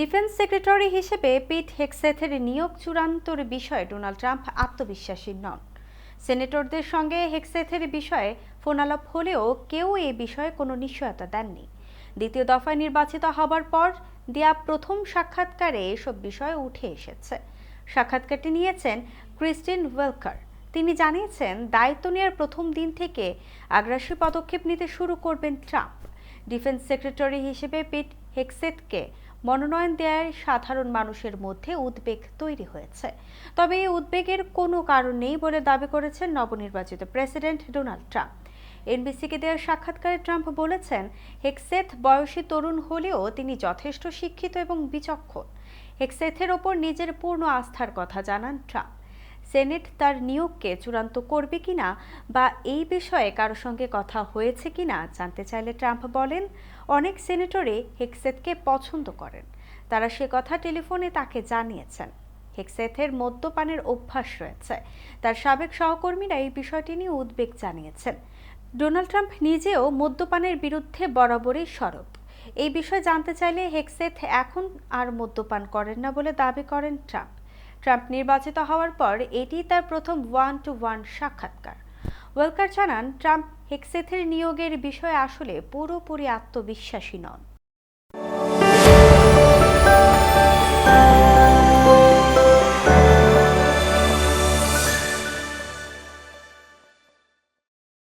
Defence secretary হিসেবে পিট হেক্সেথের নিয়োগ চূড়ান্তর বিষয়ে ডোনাল্ড ট্রাম্প আত্মবিশ্বাসী নন। সেনেটরদের সঙ্গে হেক্সেথের বিষয়ে ফোনালাপ হলেও কেউ এ বিষয়ে কোনো নিশ্চয়তা দেননি। দ্বিতীয় দফায় নির্বাচিত হবার পর দেয়া প্রথম সাক্ষাৎকারে এসব বিষয় উঠে এসেছে। সাক্ষাৎকারটি নিয়েছেন ক্রিস্টিন ওয়েলকার। তিনি জানিয়েছেন, দায়িত্ব নেওয়ার প্রথম দিন থেকে আগ্রাসী পদক্ষেপ নিতে শুরু করবেন ট্রাম্প। ডিফেন্স সেক্রেটারি হিসেবে পিট হেক্সেথকে মনোনয়ন দেয় সাধারণ মানুষের মধ্যে উদ্বেগ তৈরি হয়েছে। তবে এই উদ্বেগের কোনো কারণ নেই বলে দাবি করেছেন নবনির্বাচিত প্রেসিডেন্ট ডোনাল্ড ট্রাম্প। এনবিসিকে দেওয়া সাক্ষাৎকারে ট্রাম্প বলেছেন, হেক্সেথ বয়সী তরুণ হলেও তিনি যথেষ্ট শিক্ষিত এবং বিচক্ষণ। হেক্সেথের ওপর নিজের পূর্ণ আস্থার কথা জানান ট্রাম্প। সেনেট তার নিয়োগকে চূড়ান্ত করবে কিনা বা এই বিষয়ে কারও সঙ্গে কথা হয়েছে কিনা জানতে চাইলে ট্রাম্প বলেন, অনেক সেনেটরে হেক্সেথকে পছন্দ করেন। তারা সে কথা টেলিফোনে তাকে জানিয়েছেন। হেক্সেথের মদ্যপানের অভ্যাস রয়েছে। তার সাবেক সহকর্মীরা এই বিষয়টি নিয়ে উদ্বেগ জানিয়েছেন। ডোনাল্ড ট্রাম্প নিজেও মদ্যপানের বিরুদ্ধে বরাবরই সরব। এই বিষয়ে জানতে চাইলে হেক্সেথ এখন আর মদ্যপান করেন না বলে দাবি করেন ট্রাম্প। ট্রাম্প নির্বাচিত হওয়ার পর এটি তার প্রথম ওয়ান টু ওয়ান সাক্ষাৎকার। ওয়েলকার জানান, ট্রাম্প হেক্সেথের নিয়োগের বিষয়ে আসলে পুরোপুরি আত্মবিশ্বাসী নন।